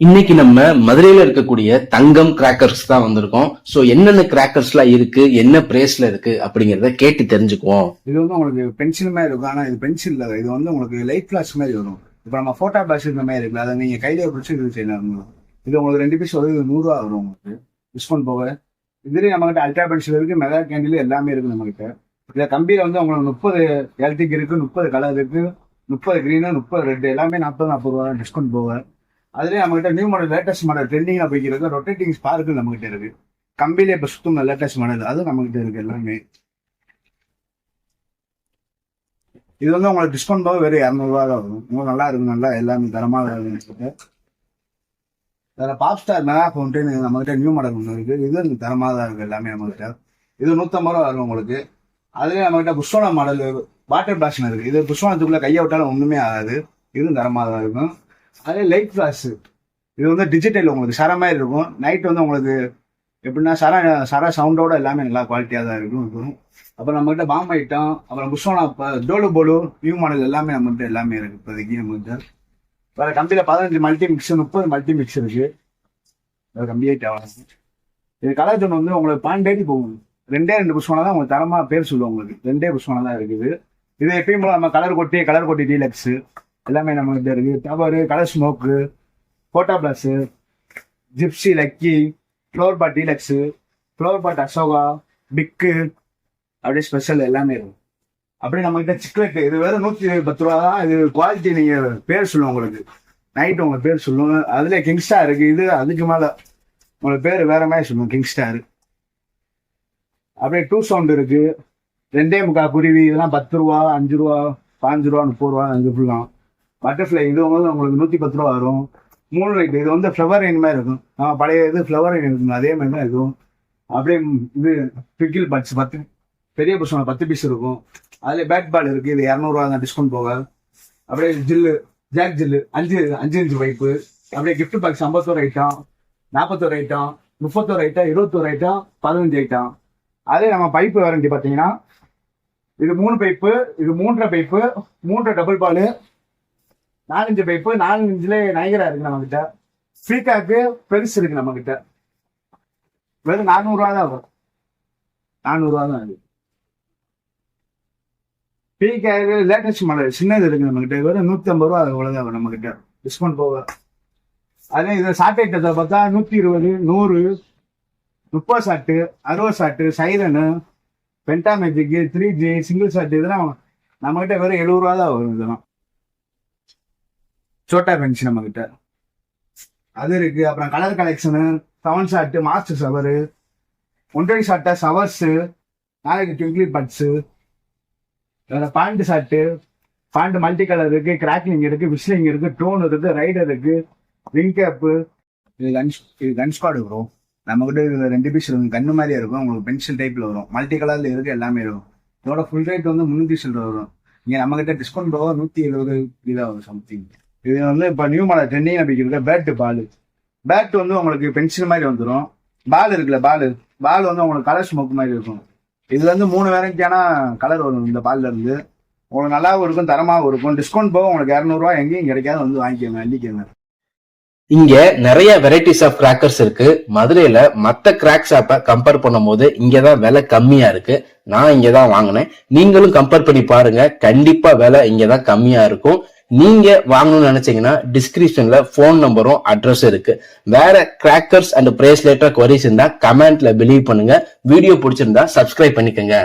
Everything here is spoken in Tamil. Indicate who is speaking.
Speaker 1: இன்னைக்கு நம்ம மதுரையில இருக்கக்கூடிய தங்கம் கிராக்கர்ஸ் தான் வந்திருக்கோம். சோ என்னென்ன கிராக்கர்ஸ்லாம் இருக்கு? என்ன பிரைஸ்ல இருக்கு? அப்படிங்கறத கேட்டு தெரிஞ்சுக்குவோம்.
Speaker 2: இது வந்து உங்களுக்கு பென்சில் மாதிரி இருக்கும். ஆனா இது பென்சில் இது வந்து உங்களுக்கு லைட் ஃபிளாஷ் மாதிரி வரும். இப்போ நம்ம போட்டோ பிளாஷ் இந்த மாதிரி இருக்குல்ல அதை நீங்க கையில பிடிச்சி இது செய்யலாம். இது உங்களுக்கு ரெண்டு பீஸ் வருது இது நூறுரூவா வரும் உங்களுக்கு. டிஸ்கவுண்ட் போக இதுலேயும் நம்மகிட்ட அல்ட்ரா பென்சில் இருக்கு மெகா கேண்டில் எல்லாமே இருக்கு நம்மகிட்ட இதுல கம்பியில வந்து உங்களுக்கு முப்பது எலக்ட்ரிக் இருக்கு முப்பது கலர் இருக்கு முப்பது கிரீனு முப்பது ரெட் எல்லாமே நாற்பது நாற்பது ரூபா டிஸ்கவுண்ட் போக அதுலேயே நம்மகிட்ட நியூ மாடல் லேட்டஸ்ட் மாடல் ட்ரெண்டிங்காக போய்க்கிறது ரொட்டேட்டிங் ஸ்பார்க்கு நம்மகிட்ட இருக்கு. கம்பியிலே இப்போ சுத்தம் லேட்டஸ்ட் மாடல் அது நம்மகிட்ட இருக்கு எல்லாமே. இது வந்து உங்களுக்கு டிஸ்கவுண்ட் போக வெறும் இரநூறுவா தான் வரும். உங்களுக்கு நல்லா இருக்கும் நல்லா எல்லாமே தரமாக இருக்கும் அதில் பாப் ஸ்டார் மெகா ஃபவுண்டைன் நம்மகிட்ட நியூ மாடல் ஒன்று இருக்கு. இது தரமாக தான் இருக்கு எல்லாமே நம்மகிட்ட. இது நூற்றம்பது ரூபா வரும் உங்களுக்கு. அதுலேயே நம்மகிட்ட புஷ்வானா மாடல் வாட்டர் பிளாஷன் இருக்கு. இது புஷ்வானத்துக்குள்ள கையை விட்டாலும் ஒன்றுமே ஆகாது. இதுவும் தரமாக தான் இருக்கும். அதே லைட் ஃபிளாஷ் இது வந்து டிஜிட்டல் உங்களுக்கு சர மாதிரி இருக்கும். நைட் வந்து உங்களுக்கு எப்படின்னா சர சர சவுண்டோட எல்லாமே நல்லா குவாலிட்டியாக தான் இருக்கும். இருக்கும் அப்புறம் நம்மகிட்ட பாம் ஐட்டம் அப்புறம் புஷ்வானா டோலு போலு நியூ மாடல் எல்லாமே நம்மகிட்ட எல்லாமே இருக்குது இப்போதைக்கு நம்மகிட்ட. வேறு கம்பியில் பதினஞ்சு மல்டி மிக்ஸ் முப்பது மல்டி மிக்ஸ் இருக்கு. வேறு கம்பி ஐட்டம் இது கலர் ஜோன் வந்து உங்களுக்கு பாண்டேடி போகும். ரெண்டே ரெண்டு புஷ்வானா தான் உங்களுக்கு தரமாக பேர் சொல்லுவோம் உங்களுக்கு. ரெண்டே புஷ்வானா தான் இருக்குது. இது எப்பயும் போல நம்ம கலர் கொட்டி கலர் கொட்டி டீலக்ஸு எல்லாமே நம்ம கிட்ட இருக்கு. டவரு கலர் ஸ்மோக்கு போட்டா plus gypsy lucky floor pot deluxe floor pot Ashoka பிக்கு அப்படியே ஸ்பெஷல் எல்லாமே இருக்கும் அப்படியே நம்ம கிட்ட சிக்லெட் இது வேற நூற்றி பத்து ரூபா தான். இது குவாலிட்டி நீங்கள் பேர் சொல்லுவோம் உங்களுக்கு. நைட் உங்கள் பேர் சொல்லுவோம் அதுல கிங்ஸ்டார் இருக்குது இருக்கு. இது அதுக்கு மேலே உங்களுக்கு பேர் வேற மாதிரி சொல்லுவோம் கிங்ஸ்டார் அப்படியே டூ சவுண்ட் இருக்கு. ரெண்டே முக்கா குருவி இதெல்லாம் பத்து ரூபா அஞ்சு ரூபா பாஞ்சு ரூபா முப்பது ரூபா அஞ்சு ஃபுல்லாம் பட்டர்ஃப்ளை இது வந்து உங்களுக்கு நூற்றி பத்து ரூபா வரும். மூணு லைட் இது வந்து ஃப்ளவர் ரெயின் மாதிரி இருக்கும். நம்ம பழைய இது ஃப்ளவர் ரெயின் இருக்கும். அதே மாதிரி தான் இருக்கும் அப்படியே இது பிக்கில் பட்ஸ் பத்து பெரிய புஷ்பம் பத்து பீஸ் இருக்கும். அதில் பேட் பால் இருக்குது இது இரநூறுவா தான் டிஸ்கவுண்ட் போக. அப்படியே ஜில்லு ஜாக் ஜில்லு அஞ்சு அஞ்சு இன்ச்சு பைப்பு அப்படியே கிஃப்ட் பாக்ஸ் ஐம்பத்தோரு ஐட்டம் நாற்பத்தோரு ஐட்டம் முப்பத்தோரு ஐட்டம் இருபத்தோரு ஐட்டம் பதினஞ்சு ஐட்டம் அதே நம்ம பைப்பு வாரண்டி பார்த்தீங்கன்னா இது மூணு பைப்பு இது மூன்றரை பைப்பு மூன்றரை டபுள் பாலு நாலஞ்சு பைப்பு நாலஞ்சுல நயகரா இருக்கு நம்ம கிட்ட ஃப்ரீகாக்கு பெருசு இருக்கு நம்ம கிட்ட வெறும் நானூறுரூவா தான் வரும். நானூறுரூவா தான் இது ஃப்ரீகாக்கு லேட்டஸ்ட் மாடல் சின்னது இருக்கு நம்ம கிட்ட வெறும் நூத்தி ஐம்பது ரூபா அவ்வளவுதான் வரும் நம்ம கிட்ட டிஸ்கவுண்ட் போக. அதே இதை சாட்டைட்டத்தை பார்த்தா நூத்தி இருபது நூறு முப்பது சாட்டு அறுபது shot சைலனு penta magic three G single shot இதெல்லாம் நம்மகிட்ட வெறும் எழுபது ரூபா தான் வரும் இதெல்லாம். சோட்டா பென்ச் நம்ம கிட்ட அது இருக்கு. அப்புறம் colour collection seven shot master shower ஒன்றரை ஷாட்டா சவர்ஸு நாளைக்கு ட்விங்க்லி பட்ஸு வேற band shot band multi colour இருக்கு கிராக்லிங் இருக்கு விஸ்லிங் இருக்கு டோன் இருக்கு ரைடர் இருக்கு ரிங் கேப்பு இது கன் இது கன் ஸ்குவாடு வரும் நம்ம கிட்ட ரெண்டு பீஸ் இருக்கும் கண்ணு மாதிரியே இருக்கும். உங்களுக்கு பென்சில் டைப்ல வரும். மல்டி கலர்ல இருக்கு எல்லாமே இருக்கும். இதோட ஃபுல் ரேட் வந்து முந்நூற்றி சில்லற வரும். இங்கே நம்ம கிட்ட டிஸ்கவுண்ட் போக நூத்தி எழுபது இதாக வரும் சம்திங் இது வந்து இப்போ நியூ மாடல் ட்ரெண்டிங் நம்பிக்கை பேட்டு பால் பேட் வந்து உங்களுக்கு பென்சில் மாதிரி வந்துடும் பால் இருக்குல்ல பால் பால் வந்து உங்களுக்கு கலர் ஸ்மோக் மாதிரி இருக்கும். இதுல இருந்து மூணு வெரைட்டியான கலர் வரும் இந்த பால்ல இருந்து. உங்களுக்கு நல்லாவும் இருக்கும் தரமாகவும் இருக்கும். டிஸ்கவுண்ட் போக உங்களுக்கு இரநூறுவா எங்கேயும் கிடைக்காது. வந்து வாங்கிக்கோங்க அள்ளிக்கோங்க
Speaker 1: இங்க நிறைய வெரைட்டிஸ் ஆஃப் கிராக்கர்ஸ் இருக்கு. மதுரையில மத்த கிராக் ஷாப்பை கம்பேர் பண்ணும்போது இங்கதான் விலை கம்மியா இருக்கு. நான் இங்கதான் வாங்கினேன். நீங்களும் கம்பேர் பண்ணி பாருங்க. கண்டிப்பா விலை இங்கதான் கம்மியா இருக்கும். நீங்க வாங்கணும்னு நினைச்சீங்கன்னா டிஸ்கிரிப்ஷன்ல போன் நம்பரும் அட்ரஸ் இருக்கு. வேற கிராக்கர்ஸ் அண்ட் பிரேஸ்லெட்டர் குவரிஸ் இருந்தா கமெண்ட்ல பிலீவ் பண்ணுங்க. வீடியோ பிடிச்சிருந்தா சப்ஸ்கிரைப் பண்ணிக்கோங்க.